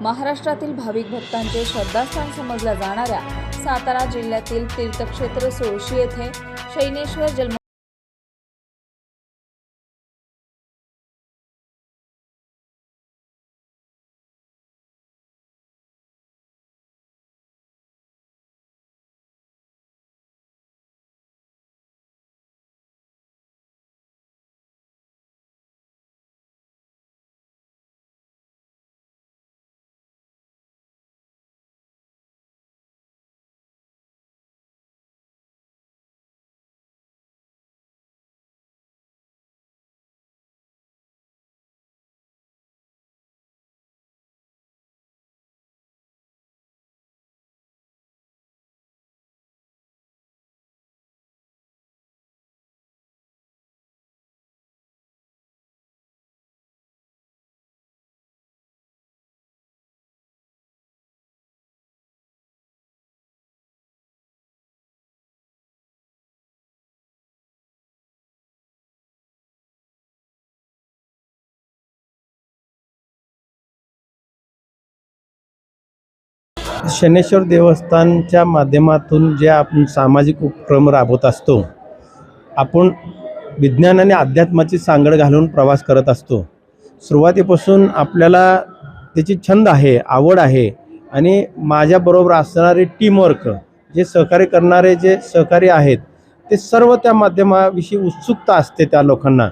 महाराष्ट्रातील भाविक भक्तांचे श्रद्धास्थान समजल्या जाणाऱ्या सातारा जिल्ह्यातील तीर्थक्षेत्र सोळशी येथे शैनेश्वर जन्म शनेश्वर देवस्थानच्या माध्यमातून जे आपण सामाजिक उपक्रम राबवत असतो आपण विज्ञान आणि अध्यात्माची सांगड घालून प्रवास करत असतो. सुरुवातीपासून आपल्याला त्याची छंद आहे आवड आहे आणि माझ्याबरोबर असणारे टीमवर्क जे सहकार्य करणारे जे सहकारी आहेत ते सर्व त्या माध्यमाविषयी उत्सुकता असते त्या लोकांना.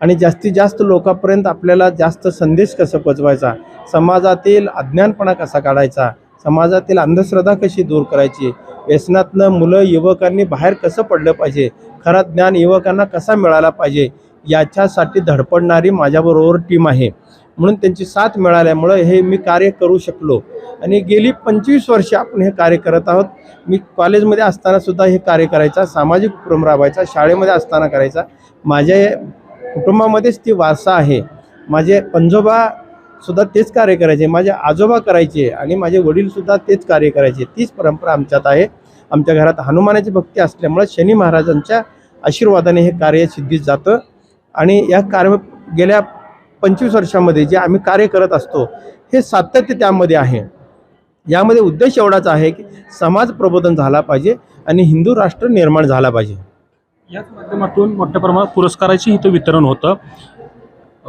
आणि जास्तीत जास्त लोकांपर्यंत आपल्याला जास्त संदेश कसा पोचवायचा समाजातील अज्ञानपणा कसा काढायचा समाजातील अंधश्रद्धा कशी दूर करायची? व्यसनातनं मुलं युवकांनी बाहेर कसं पडलं पाहिजे? खरं ज्ञान युवकांना कसा मिळाला पाहिजे? याच्यासाठी धडपडणारी माझ्याबरोबर टीम आहे. म्हणून त्यांची साथ मिळाल्यामुळं हे मी कार्य करू शकलो. आणि गेली पंचवीस वर्षे आपण हे कार्य करत आहोत. मी कॉलेजमध्ये असतानासुद्धा हे कार्य करायचा सामाजिक उपक्रम राबवायचा शाळेमध्ये असताना करायचा. माझ्या कुटुंबामध्येच ती वारसा आहे. माझे पंजोबा सुद्धा तेच कार्य करायचे माझे आजोबा करायचे आणि माझे वडीलसुद्धा तेच कार्य करायचे. तीच परंपरा आमच्यात आहे. आमच्या घरात हनुमानाची भक्ती असल्यामुळे शनी महाराजांच्या आशीर्वादाने हे कार्य सिद्धीत जातं. आणि या कार्य गेल्या पंचवीस वर्षामध्ये जे आम्ही कार्य करत असतो हे सातत्य त्यामध्ये आहे. यामध्ये उद्देश एवढाच आहे की समाज प्रबोधन झाला पाहिजे आणि हिंदू राष्ट्र निर्माण झाला पाहिजे. याच माध्यमातून मोठ्या प्रमाणात पुरस्काराची इथं वितरण होतं.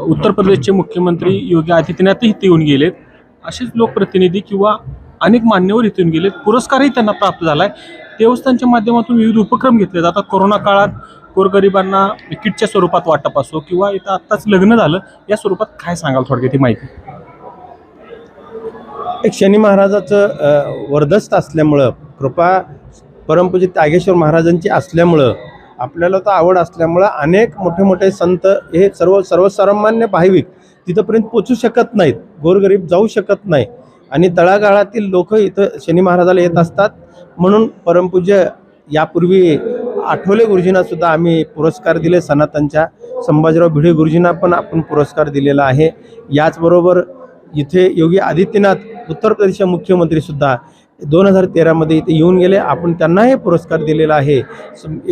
उत्तर प्रदेशचे मुख्यमंत्री योगी आदित्यनाथही इथे येऊन गेलेत. असेच लोकप्रतिनिधी किंवा अनेक मान्यवर इथे येऊन गेलेत. पुरस्कारही त्यांना प्राप्त झाला आहे देवस्थानच्या माध्यमातून विविध उपक्रम घेतले जातात कोरोना काळात गोरगरिबांना किटच्या स्वरूपात वाटप असो किंवा इथं आत्ताच लग्न झालं या स्वरूपात काय सांगाल थोडक्यात ही माहिती? एक शनी महाराजाचं वर्धस्त असल्यामुळं कृपा परमपूजित त्यागेश्वर महाराजांची असल्यामुळं आपल्याला तर आवड असल्यामुळं अनेक मोठे मोठे संत हे सर्व सर्वसामान्य भाविक तिथंपर्यंत पोचू शकत नाहीत. गोरगरीब जाऊ शकत नाही. आणि तळागाळातील लोक इथं शनी महाराजाला येत असतात. म्हणून परमपूज्य यापूर्वी आठवले गुरुजींना सुद्धा आम्ही पुरस्कार दिले. सनातनच्या संभाजीराव भिडे गुरुजींना पण आपण पुरस्कार दिलेला आहे. याचबरोबर इथे योगी आदित्यनाथ उत्तर प्रदेशचे मुख्यमंत्रीसुद्धा दोन हजार तेरामध्ये इथे येऊन गेले. आपण त्यांनाही पुरस्कार दिलेला आहे.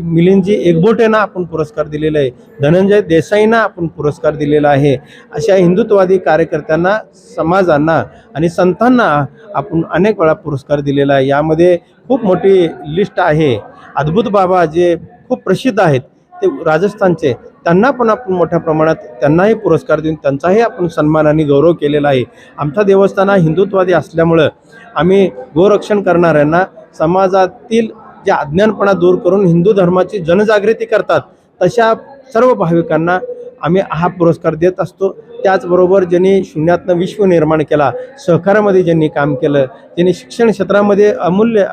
मिलिंदजी एकबोटेंना आपण पुरस्कार दिलेला आहे. धनंजय देसाईंना आपण पुरस्कार दिलेला आहे. अशा हिंदुत्ववादी कार्यकर्त्यांना समाजांना आणि संतांना आपण अनेक वेळा पुरस्कार दिलेला आहे. यामध्ये खूप मोठी लिस्ट आहे. अद्भुत बाबा जे खूप प्रसिद्ध आहेत. ते राजस्थानचे त्यांना पण आपण मोठ्या प्रमाणात त्यांनाही पुरस्कार देऊन त्यांचाही आपण सन्मान आणि गौरव केलेला आहे. आमचा देवस्थान हा हिंदुत्वादी असल्यामुळं आम्ही गोरक्षण करणाऱ्यांना समाजातील जे अज्ञानपणा दूर करून हिंदू धर्माची जनजागृती करतात तशा सर्व भाविकांना आम्ही हा पुरस्कार देत असतो. त्याचबरोबर ज्यांनी शून्यातनं विश्व निर्माण केला सहकारामध्ये ज्यांनी काम केलं ज्यांनी शिक्षण क्षेत्रामध्ये अमूल्य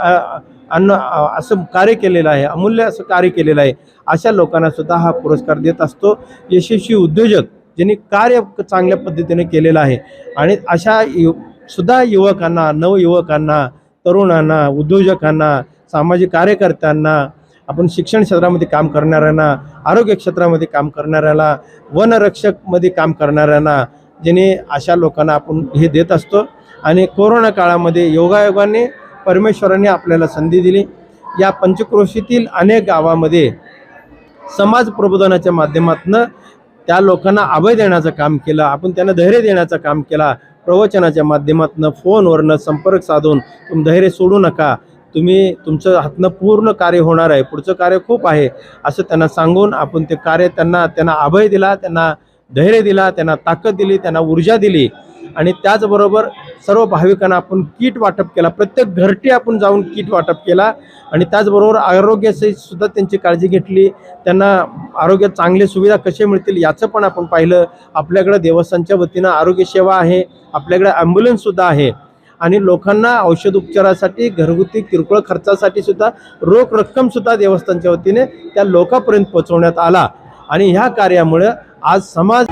अन्न असं कार्य केलेलं आहे अमूल्य असं कार्य केलेलं आहे अशा लोकांना सुद्धा हा पुरस्कार देत असतो. यशस्वी उद्योजक ज्यांनी कार्य चांगल्या पद्धतीने केलेलं आहे आणि अशा यु सुद्धा युवकांना नवयुवकांना तरुणांना उद्योजकांना सामाजिक कार्यकर्त्यांना आपण शिक्षण क्षेत्रामध्ये काम करणाऱ्यांना आरोग्य क्षेत्रामध्ये काम करणाऱ्याला वनरक्षकमध्ये काम करणाऱ्यांना ज्याने अशा लोकांना आपण हे देत असतो. आणि कोरोना काळामध्ये योगायोगाने परमेश्वराने आपल्याला संधी दिली. या पंचक्रोशीतील अनेक गावामध्ये समाज प्रबोधनाच्या माध्यमातून त्या लोकांना अभय देण्याचं काम केलं. आपण त्यांना धैर्य देण्याचं काम केला. प्रवचनाच्या माध्यमातून फोनवरनं संपर्क साधून तुम धैर्य सोडू नका. तुम्ही तुमचं हातनं पूर्ण कार्य होणार आहे. पुढचं कार्य खूप आहे. असं त्यांना सांगून आपण ते कार्य त्यांना त्यांना अभय दिला त्यांना धैर्य दिला त्यांना ताकद दिली त्यांना ऊर्जा दिली. आणि त्याचबरोबर सर्व भाविकांना आपण किट वाटप केला. प्रत्येक घरटी आपण जाऊन किट वाटप केला आणि त्याचबरोबर आरोग्याची सुद्धा त्यांची काळजी घेतली. त्यांना आरोग्यात चांगली सुविधा कसे मिळतील याचं पण आपण पाहिलं. आपल्याकडं देवस्थानच्या वतीनं आरोग्य सेवा आहे. आपल्याकडे ॲम्ब्युलन्ससुद्धा आहे. आणि लोकांना औषध उपचारासाठी घरगुती किरकोळ खर्चासाठी सुद्धा रोख रक्कमसुद्धा देवस्थानच्या वतीने त्या लोकांपर्यंत पोहोचवण्यात आला. आणि ह्या कार्यामुळं आज समाज